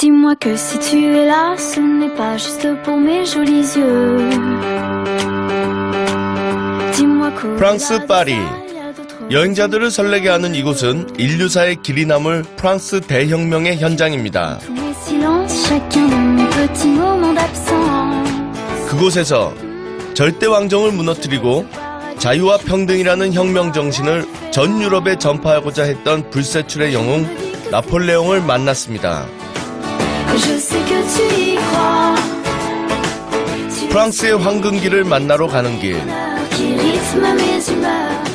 Dis-moi que si tu es là, ce n'est pas juste pour mes jolis yeux. 프랑스 파리. 여행자들을 설레게 하는 이곳은 인류사의 길이 남을 프랑스 대혁명의 현장입니다. 그곳에서 절대 왕정을 무너뜨리고 자유와 평등이라는 혁명 정신을 전 유럽에 전파하고자 했던 불세출의 영웅 나폴레옹을 만났습니다. 프랑스의 황금기를 만나러 가는 길.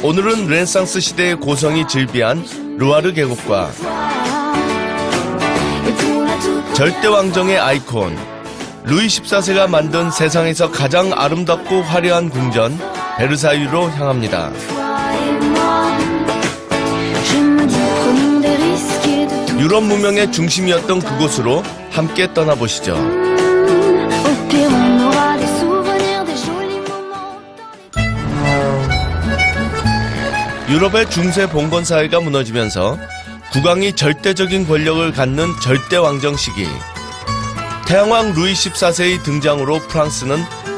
오늘은 르네상스 시대의 고성이 즐비한 루아르 계곡과 절대 왕정의 아이콘 루이 14세가 만든 세상에서 가장 아름답고 화려한 궁전 베르사유로 향합니다. 유럽 문명의 중심이었던 그곳으로 함께 떠나보시죠. 유럽의 중세 봉건 사회가 무너지면서 국왕이 절대적인 권력을 갖는 절대 왕정 시기. 태양왕 루이 14세의 등장으로 프랑스는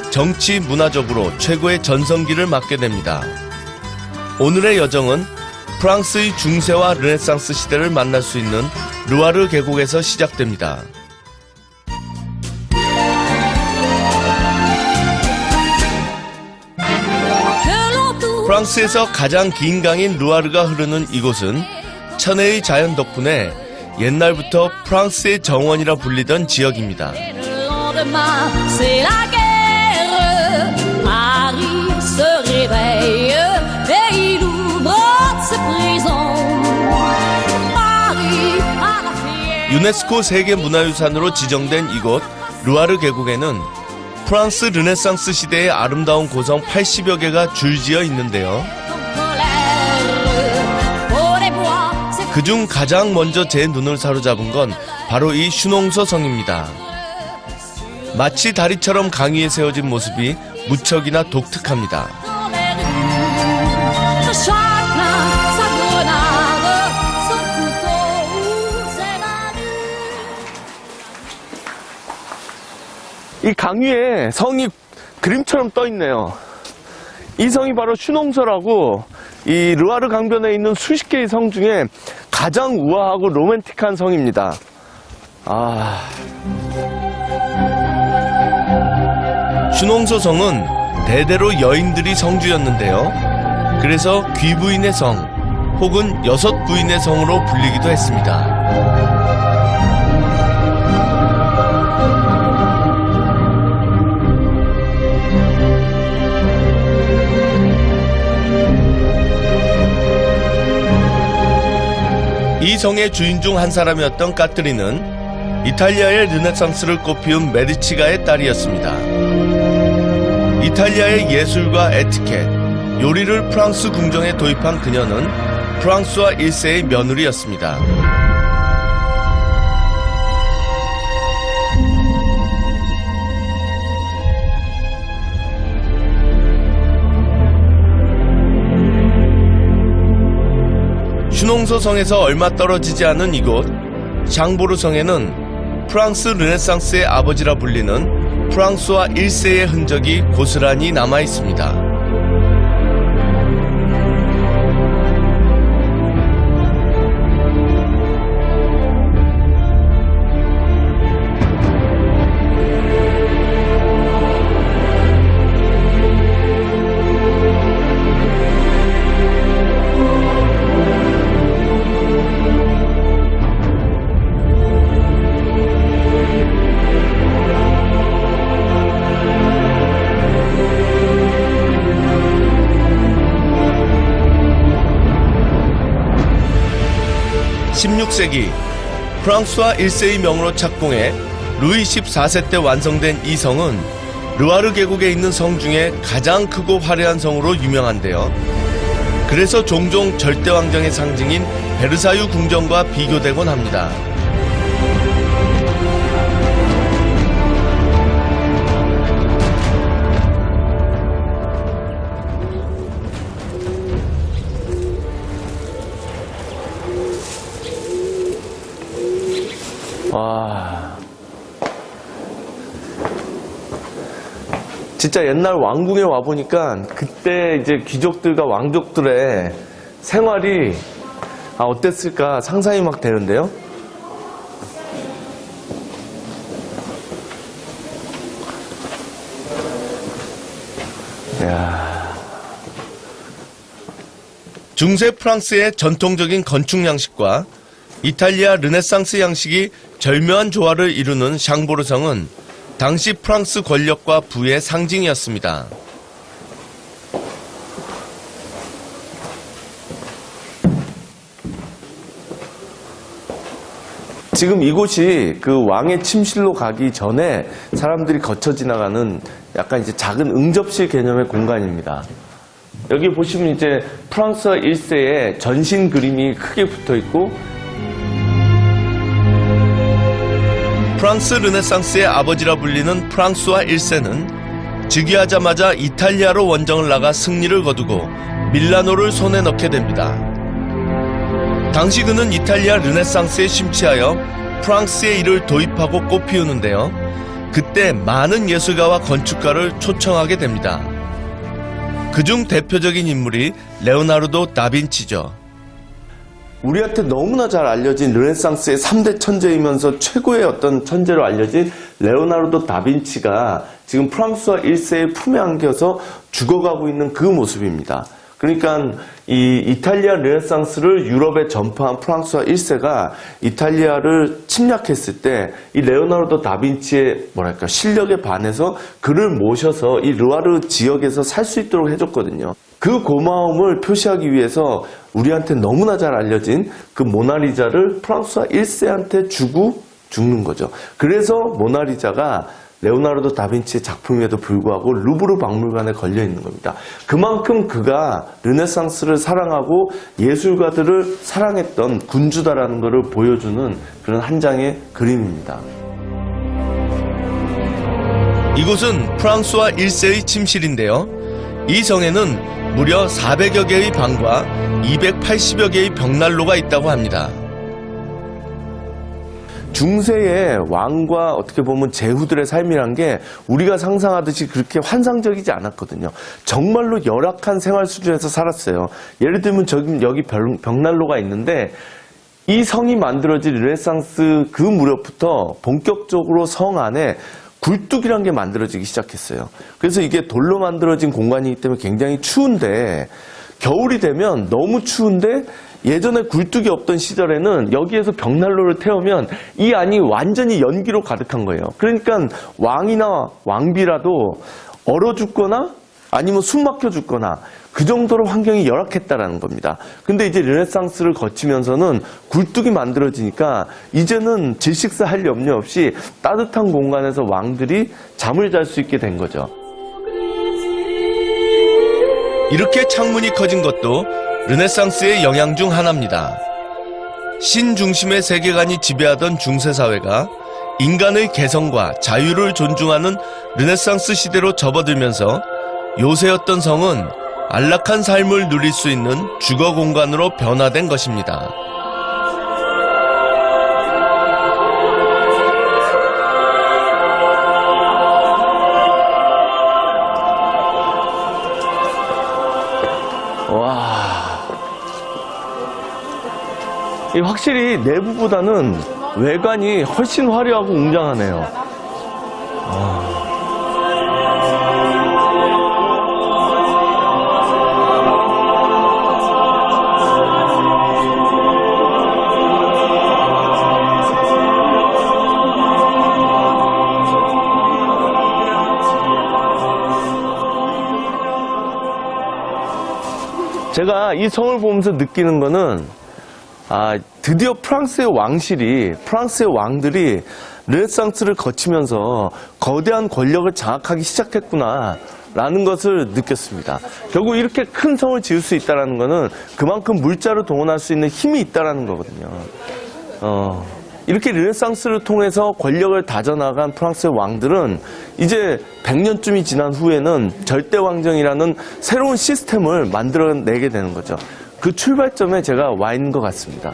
정치 문화적으로 최고의 전성기를 맞게 됩니다. 오늘의 여정은 프랑스의 중세와 르네상스 시대를 만날 수 있는 루아르 계곡에서 시작됩니다. 프랑스에서 가장 긴 강인 루아르가 흐르는 이곳은 천혜의 자연 덕분에 옛날부터 프랑스의 정원이라 불리던 지역입니다. 유네스코 세계 문화유산으로 지정된 이곳 루아르 계곡에는 프랑스 르네상스 시대의 아름다운 고성 80여 개가 줄지어 있는데요. 그중 가장 먼저 제 눈을 사로잡은 건 바로 이 슈농소 성입니다. 마치 다리처럼 강 위에 세워진 모습이 무척이나 독특합니다. 이 강 위에 성이 그림처럼 떠 있네요. 이 성이 바로 슈농서라고 이 르와르 강변에 있는 수십 개의 성 중에 가장 우아하고 로맨틱한 성입니다. 아. 슈농서 성은 대대로 여인들이 성주였는데요. 그래서 귀부인의 성 혹은 여섯 부인의 성으로 불리기도 했습니다. 이 성의 주인 중 한 사람이었던 까트리는 이탈리아의 르네상스를 꽃피운 메디치가의 딸이었습니다. 이탈리아의 예술과 에티켓, 요리를 프랑스 궁정에 도입한 그녀는 프랑스와 1세의 며느리였습니다. 슈농소 성에서 얼마 떨어지지 않은 이곳 샹보르 성에는 프랑스 르네상스의 아버지라 불리는 프랑스와 1세의 흔적이 고스란히 남아 있습니다. 십육 세기 프랑스와 1세의 명으로 착공해 루이 14세 때 완성된 이 성은 르와르 계곡에 있는 성 중에 가장 크고 화려한 성으로 유명한데요. 그래서 종종 절대왕정의 상징인 베르사유 궁전과 비교되곤 합니다. 와. 진짜 옛날 왕궁에 와 보니까 그때 이제 귀족들과 왕족들의 생활이 아 어땠을까 상상이 막 되는데요. 야. 중세 프랑스의 전통적인 건축 양식과 이탈리아 르네상스 양식이 절묘한 조화를 이루는 샹보르성은 당시 프랑스 권력과 부의 상징이었습니다. 지금 이곳이 그 왕의 침실로 가기 전에 사람들이 거쳐 지나가는 약간 이제 작은 응접실 개념의 공간입니다. 여기 보시면 이제 프랑스 1세의 전신 그림이 크게 붙어 있고 프랑스 르네상스의 아버지라 불리는 프랑스와 1세는 즉위하자마자 이탈리아로 원정을 나가 승리를 거두고 밀라노를 손에 넣게 됩니다. 당시 그는 이탈리아 르네상스에 심취하여 프랑스의 일을 도입하고 꽃피우는데요. 그때 많은 예술가와 건축가를 초청하게 됩니다. 그중 대표적인 인물이 레오나르도 다빈치죠. 우리한테 너무나 잘 알려진 르네상스의 3대 천재이면서 최고의 어떤 천재로 알려진 레오나르도 다빈치가 지금 프랑스와 1세의 품에 안겨서 죽어가고 있는 그 모습입니다. 그러니까 이 이탈리아 르네상스를 유럽에 전파한 프랑스와 1세가 이탈리아를 침략했을 때 이 레오나르도 다빈치의 뭐랄까 실력에 반해서 그를 모셔서 이 르와르 지역에서 살 수 있도록 해줬거든요. 그 고마움을 표시하기 위해서 우리한테 너무나 잘 알려진 그 모나리자를 프랑스와 1세한테 주고 죽는 거죠. 그래서 모나리자가 레오나르도 다빈치의 작품임에도 불구하고 루브르 박물관에 걸려 있는 겁니다. 그만큼 그가 르네상스를 사랑하고 예술가들을 사랑했던 군주다라는 것을 보여주는 그런 한 장의 그림입니다. 이곳은 프랑스와 1세의 침실인데요. 이 성에는 무려 400여 개의 방과 280여 개의 벽난로가 있다고 합니다. 중세의 왕과 어떻게 보면 제후들의 삶이란 게 우리가 상상하듯이 그렇게 환상적이지 않았거든요. 정말로 열악한 생활 수준에서 살았어요. 예를 들면 저기 여기 벽- 벽난로가 있는데 이 성이 만들어진 르네상스 그 무렵부터 본격적으로 성 안에 굴뚝이란 게 만들어지기 시작했어요. 그래서 이게 돌로 만들어진 공간이기 때문에 굉장히 추운데 겨울이 되면 너무 추운데 예전에 굴뚝이 없던 시절에는 여기에서 벽난로를 태우면 이 안이 완전히 연기로 가득한 거예요. 그러니까 왕이나 왕비라도 얼어 죽거나 아니면 숨 막혀 죽거나 그 정도로 환경이 열악했다라는 겁니다. 근데 이제 르네상스를 거치면서는 굴뚝이 만들어지니까 이제는 질식사 할 염려 없이 따뜻한 공간에서 왕들이 잠을 잘 수 있게 된 거죠. 이렇게 창문이 커진 것도 르네상스의 영향 중 하나입니다. 신 중심의 세계관이 지배하던 중세 사회가 인간의 개성과 자유를 존중하는 르네상스 시대로 접어들면서 요새였던 성은 안락한 삶을 누릴 수 있는 주거 공간으로 변화된 것입니다. 확실히 내부보다는 외관이 훨씬 화려하고 웅장하네요. 제가 이 성을 보면서 느끼는 거는 아, 드디어 프랑스의 왕실이 프랑스의 왕들이 르네상스를 거치면서 거대한 권력을 장악하기 시작했구나. 라는 것을 느꼈습니다. 결국 이렇게 큰 성을 지을 수 있다는 것은 그만큼 물자를 동원할 수 있는 힘이 있다는 거거든요. 어, 이렇게 르네상스를 통해서 권력을 다져나간 프랑스의 왕들은 이제 100년쯤이 지난 후에는 절대왕정이라는 새로운 시스템을 만들어내게 되는 거죠. 그 출발점에 제가 와 있는 것 같습니다.